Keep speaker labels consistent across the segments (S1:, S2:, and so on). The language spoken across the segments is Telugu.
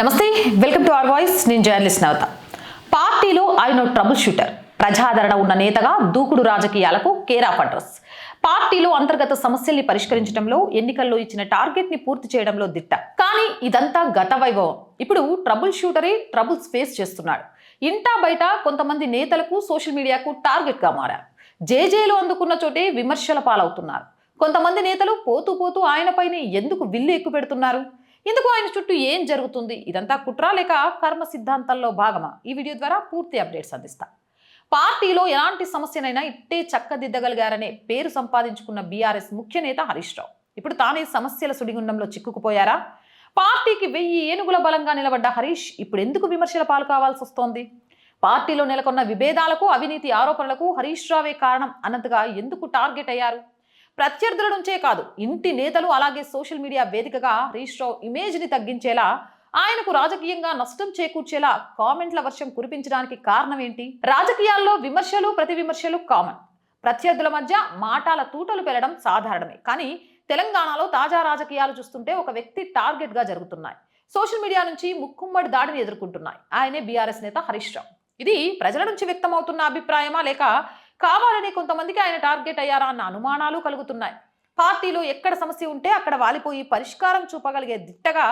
S1: నమస్తే వెల్కమ్ టు అవర్ వాయిస్. నేను జర్నలిస్ట్ నవత. పార్టీలో ఆయన ట్రబుల్ షూటర్. ప్రజాదరణ ఉన్న నేతగా దూకుడు రాజకీయాలకు కేర్ ఆఫ్ అడ్రస్ పార్టీలో అంతర్గత సమస్యల్ని పరిష్కరించడంలో ఎన్నికల్లో ఇచ్చిన టార్గెట్ని పూర్తి చేయడంలో దిట్ట. కానీ ఇదంతా గత వైభవం. ఇప్పుడు ట్రబుల్ షూటరే ట్రబుల్స్ ఫేస్ చేస్తున్నాడు. ఇంటా బయట కొంతమంది నేతలకు సోషల్ మీడియాకు టార్గెట్గా మారారు. జేజేలు అందుకున్న చోటే విమర్శల పాలవుతున్నారు. కొంతమంది నేతలు పోతూ పోతూ ఆయనపైనే ఎందుకు విల్లు ఎక్కుపెడుతున్నారు? ఇందుకు ఆయన చుట్టూ ఏం జరుగుతుంది? ఇదంతా కుట్ర లేక కర్మ సిద్ధాంతంలో భాగమా? ఈ వీడియో ద్వారా పూర్తి అప్డేట్స్ అందిస్తా. పార్టీలో ఎలాంటి సమస్యనైనా ఇట్టే చక్కదిద్దగలిగారనే పేరు సంపాదించుకున్న బీఆర్ఎస్ ముఖ్య నేత హరీష్ రావు. ఇప్పుడు తానే సమస్యల సుడిగుండంలో చిక్కుకుపోయారా? పార్టీకి వెయ్యి ఏనుగుల బలంగా నిలబడ్డ హరీష్ ఇప్పుడు ఎందుకు విమర్శల పాలు కావాల్సి వస్తోంది? పార్టీలో నెలకొన్న విభేదాలకు అవినీతి ఆరోపణలకు హరీష్ రావే కారణం అన్నట్టుగా ఎందుకు టార్గెట్ అయ్యారు? ప్రత్యర్థుల నుంచే కాదు ఇంటి నేతలు అలాగే సోషల్ మీడియా వేదికగా హరీష్ రావు ఇమేజ్ని తగ్గించేలా ఆయనకు రాజకీయంగా నష్టం చేకూర్చేలా కామెంట్ల వర్షం కురిపించడానికి కారణం ఏంటి రాజకీయాల్లో విమర్శలు ప్రతి విమర్శలు కామన్ ప్రత్యర్థుల మధ్య మాటాల తూటలు పెరగడం సాధారణమే. కానీ తెలంగాణలో తాజా రాజకీయాలు చూస్తుంటే ఒక వ్యక్తి టార్గెట్గా జరుగుతున్నాయి. సోషల్ మీడియా నుంచి ముక్కుమ్మడి దాడిని ఎదుర్కొంటున్నాయి. ఆయనే బీఆర్ఎస్ నేత హరీష్ రావు. ఇది ప్రజల నుంచి వ్యక్తమవుతున్న అభిప్రాయమా లేక కావాలని కొంతమందికి ఆయన టార్గెట్ అయ్యారా అన్న అనుమానాలు కలుగుతున్నాయి. పార్టీలో ఎక్కడ సమస్య ఉంటే అక్కడ వాలిపోయి పరిష్కారం చూపగలిగే దిట్టగా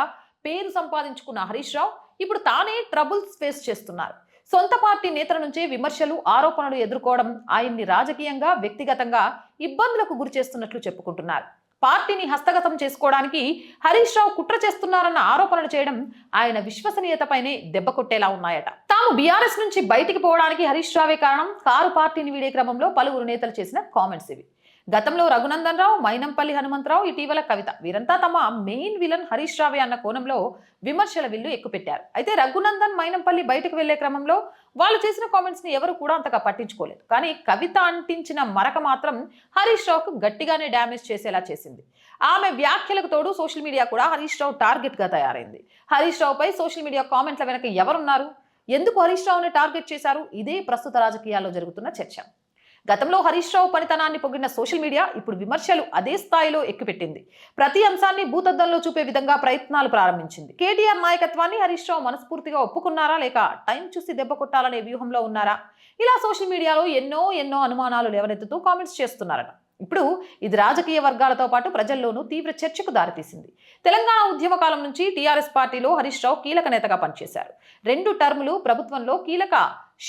S1: పేరు సంపాదించుకున్న హరీష్ రావు ఇప్పుడు తానే ట్రబుల్స్ ఫేస్ చేస్తున్నారు. సొంత పార్టీ నేతల నుంచే విమర్శలు ఆరోపణలు ఎదుర్కోవడం ఆయన్ని రాజకీయంగా వ్యక్తిగతంగా ఇబ్బందులకు గురి చేస్తున్నట్లు చెప్పుకుంటున్నారు. పార్టీని హస్తగతం చేసుకోవడానికి హరీష్ రావు కుట్ర చేస్తున్నారన్న ఆరోపణలు చేయడం ఆయన విశ్వసనీయతపైనే దెబ్బ కొట్టేలా ఉన్నాయట. తాము బీఆర్ఎస్ నుంచి బయటికి పోవడానికి హరీష్ రావే కారణం కారు పార్టీని వీడే క్రమంలో పలువురు నేతలు చేసిన కామెంట్స్ ఇవి. గతంలో రఘునందన్ రావు మైనంపల్లి హనుమంతరావు ఇటీవల కవిత. వీరంతా తమ మెయిన్ విలన్ హరీష్ రావే అన్న కోణంలో విమర్శల విల్లు ఎక్కుపెట్టారు. అయితే రఘునందన్ మైనంపల్లి బయటకు వెళ్ళే క్రమంలో వాళ్ళు చేసిన కామెంట్స్ని ఎవరు కూడా అంతగా పట్టించుకోలేదు. కానీ కవిత అంటించిన మరక మాత్రం హరీష్ రావుకు గట్టిగానే డ్యామేజ్ చేసేలా చేసింది. ఆమె వ్యాఖ్యలకు తోడు సోషల్ మీడియా కూడా హరీష్ రావు టార్గెట్గా తయారైంది. హరీష్ రావుపై సోషల్ మీడియా కామెంట్ల వెనక ఎవరున్నారు? ఎందుకు హరీష్ రావుని టార్గెట్ చేశారు? ఇదే ప్రస్తుత రాజకీయాల్లో జరుగుతున్న చర్చ. గతంలో హరీష్ రావు పనితనాన్ని పొగిడిన సోషల్ మీడియా ఇప్పుడు విమర్శలు అదే స్థాయిలో ఎక్కుపెట్టింది. ప్రతి అంశాన్ని భూతద్దంలో చూపే విధంగా ప్రయత్నాలు ప్రారంభించింది. కేటీఆర్ నాయకత్వాన్ని హరీష్ రావు మనస్ఫూర్తిగా ఒప్పుకున్నారా లేక టైం చూసి దెబ్బ కొట్టాలనే వ్యూహంలో ఉన్నారా? ఇలా సోషల్ మీడియాలో ఎన్నో ఎన్నో అనుమానాలు లేవనెత్తుతూ కామెంట్స్ చేస్తున్నారట. ఇప్పుడు ఇది రాజకీయ వర్గాలతో పాటు ప్రజల్లోనూ తీవ్ర చర్చకు దారితీసింది. తెలంగాణ ఉద్యమ కాలం నుంచి టీఆర్ఎస్ పార్టీలో హరీష్ రావు కీలక నేతగా పనిచేశారు. రెండు టర్ములు ప్రభుత్వంలో కీలక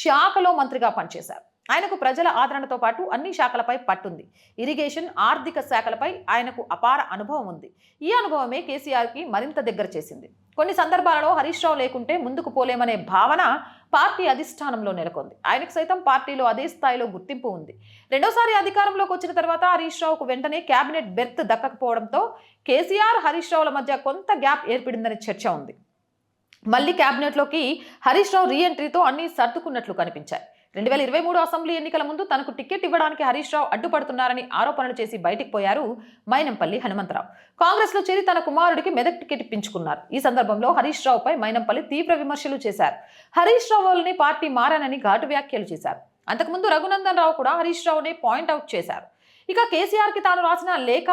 S1: శాఖలో మంత్రిగా పనిచేశారు. ఆయనకు ప్రజల ఆదరణతో పాటు అన్ని శాఖలపై పట్టుంది. ఇరిగేషన్ ఆర్థిక శాఖలపై ఆయనకు అపార అనుభవం ఉంది. ఈ అనుభవమే కేసీఆర్కి మరింత దగ్గర చేసింది. కొన్ని సందర్భాలలో హరీష్ రావు లేకుంటే ముందుకు పోలేమనే భావన పార్టీ అధిష్టానంలో నెలకొంది. ఆయనకు సైతం పార్టీలో అదే స్థాయిలో గుర్తింపు ఉంది. రెండోసారి అధికారంలోకి వచ్చిన తర్వాత హరీష్ రావుకు వెంటనే కేబినెట్ బెర్త్ దక్కకపోవడంతో కేసీఆర్ హరీష్ రావుల మధ్య కొంత గ్యాప్ ఏర్పడిందనే చర్చ ఉంది. మళ్ళీ కేబినెట్లోకి హరీష్ రావు రీఎంట్రీతో అన్ని సర్దుకున్నట్లు కనిపించాయి. రెండు వేల ఇరవై మూడు అసెంబ్లీ ఎన్నికల ముందు తనకు టికెట్ ఇవ్వడానికి హరీష్ రావు అడ్డుపడుతున్నారని ఆరోపణలు చేసి బయటికి పోయారు మైనంపల్లి హనుమంతరావు. కాంగ్రెస్లో చేరి తన కుమారుడికి మెదక్ టికెట్ ఇప్పించుకున్నారు. ఈ సందర్భంలో హరీష్ రావుపై మైనంపల్లి తీవ్ర విమర్శలు చేశారు. హరీష్ రావు వాళ్ళని పార్టీ మారానని ఘాటు వ్యాఖ్యలు చేశారు. అంతకుముందు రఘునందన్ రావు కూడా హరీష్ రావుని పాయింట్ అవుట్ చేశారు. ఇక కేసీఆర్కి తాను రాసిన లేఖ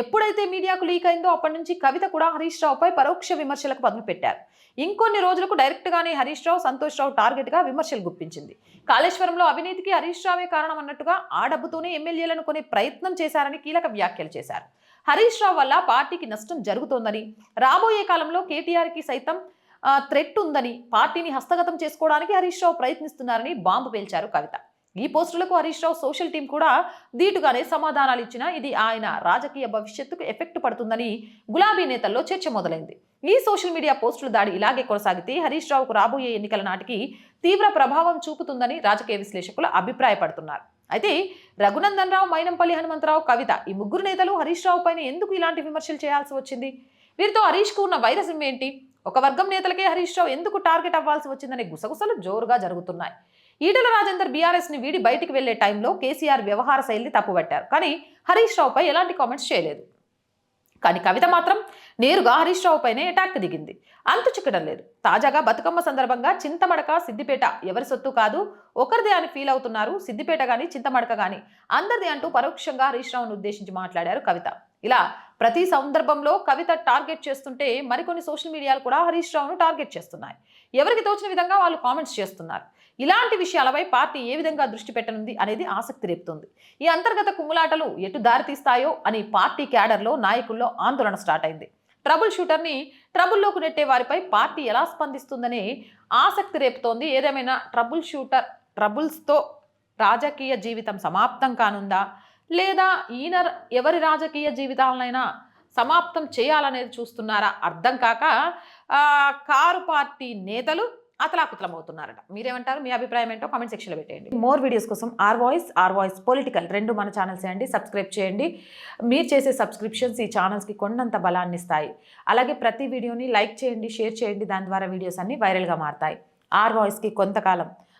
S1: ఎప్పుడైతే మీడియాకు లీక్ అయిందో అప్పటి నుంచి కవిత కూడా హరీష్ రావుపై పరోక్ష విమర్శలకు పదును పెట్టారు. ఇంకొన్ని రోజులకు డైరెక్ట్గానే హరీష్ రావు సంతోష్ రావు టార్గెట్గా విమర్శలు గుప్పించింది. కాళేశ్వరంలో అవినీతికి హరీష్ రావే కారణం అన్నట్టుగా ఆ డబ్బుతోనే ఎమ్మెల్యేలను కొనే ప్రయత్నం చేశారని కీలక వ్యాఖ్యలు చేశారు. హరీష్ రావు వల్ల పార్టీకి నష్టం జరుగుతోందని రాబోయే కాలంలో కేటీఆర్కి సైతం థ్రెట్ ఉందని పార్టీని హస్తగతం చేసుకోవడానికి హరీష్ రావు ప్రయత్నిస్తున్నారని బాంబు పేల్చారు కవిత. ఈ పోస్టులకు హరీష్ రావు సోషల్ టీం కూడా ధీటుగానే సమాధానాలు ఇచ్చినా ఇది ఆయన రాజకీయ భవిష్యత్తుకు ఎఫెక్ట్ పడుతుందని గులాబీ నేతల్లో చర్చ మొదలైంది. ఈ సోషల్ మీడియా పోస్టుల దాడి ఇలాగే కొనసాగితే హరీష్ రావుకు రాబోయే ఎన్నికల నాటికి తీవ్ర ప్రభావం చూపుతుందని రాజకీయ విశ్లేషకులు అభిప్రాయపడుతున్నారు. అయితే రఘునందన్ రావు మైనంపల్లి హనుమంతరావు కవిత ఈ ముగ్గురు నేతలు హరీష్ రావు పైన ఎందుకు ఇలాంటి విమర్శలు చేయాల్సి వచ్చింది? వీరితో హరీష్కు ఉన్న వైరసం ఏంటి ఒక వర్గం నేతలకే హరీష్ రావు ఎందుకు టార్గెట్ అవ్వాల్సి వచ్చిందనే గుసగుసలు జోరుగా జరుగుతున్నాయి. ఈటల రాజేందర్ బీఆర్ఎస్ని వీడి బయటికి వెళ్ళే టైంలో కేసీఆర్ వ్యవహార శైలిని తప్పుపట్టారు కానీ హరీష్ రావుపై ఎలాంటి కామెంట్స్ చేయలేదు. కానీ కవిత మాత్రం నేరుగా హరీష్ రావు పైనే అటాక్ దిగింది. అంతు చిక్కడం లేదు. తాజాగా బతుకమ్మ సందర్భంగా చింతమడక సిద్దిపేట ఎవరి సొత్తు కాదు. ఒకరిదే అని ఫీల్ అవుతున్నారు. సిద్దిపేట కానీ చింతమడక కానీ అందరిది అంటూ పరోక్షంగా హరీష్ రావును ఉద్దేశించి మాట్లాడారు కవిత. ఇలా ప్రతి సందర్భంలో కవిత టార్గెట్ చేస్తుంటే మరికొన్ని సోషల్ మీడియాలు కూడా హరీష్ రావును టార్గెట్ చేస్తున్నాయి. ఎవరికి తోచిన విధంగా వాళ్ళు కామెంట్స్ చేస్తున్నారు. ఇలాంటి విషయాలపై పార్టీ ఏ విధంగా దృష్టి పెట్టనుంది అనేది ఆసక్తి రేపుతుంది. ఈ అంతర్గత కుమ్ములాటలు ఎటు దారితీస్తాయో అని పార్టీ క్యాడర్లో నాయకుల్లో ఆందోళన స్టార్ట్ అయింది. ట్రబుల్ షూటర్ని ట్రబుల్లోకి నెట్టే వారిపై పార్టీ ఎలా స్పందిస్తుందనే ఆసక్తి రేపుతోంది. ఏదేమైనా ట్రబుల్ షూటర్ ట్రబుల్స్తో రాజకీయ జీవితం సమాప్తం కానుందా? లేదా ఈయన ఎవరి రాజకీయ జీవితాలనైనా సమాప్తం చేయాలనేది చూస్తున్నారా? అర్థం కాక కారు పార్టీ నేతలు అతలాకుతలమవుతున్నారట. మీరేమంటారు? మీ అభిప్రాయం ఏంటో కామెంట్ సెక్షన్లో పెట్టేయండి. మోర్ వీడియోస్ కోసం R voice R voice political రెండు మన ఛానల్స్ అండి సబ్స్క్రైబ్ చేయండి. మీరు చేసే సబ్స్క్రిప్షన్స్ ఈ ఛానల్స్కి కొండంత బలాన్ని ఇస్తాయి. అలాగే ప్రతి వీడియోని లైక్ చేయండి షేర్ చేయండి. దాని ద్వారా వీడియోస్ అన్ని వైరల్గా మారతాయి. ఆర్ వాయిస్కి కొంతకాలం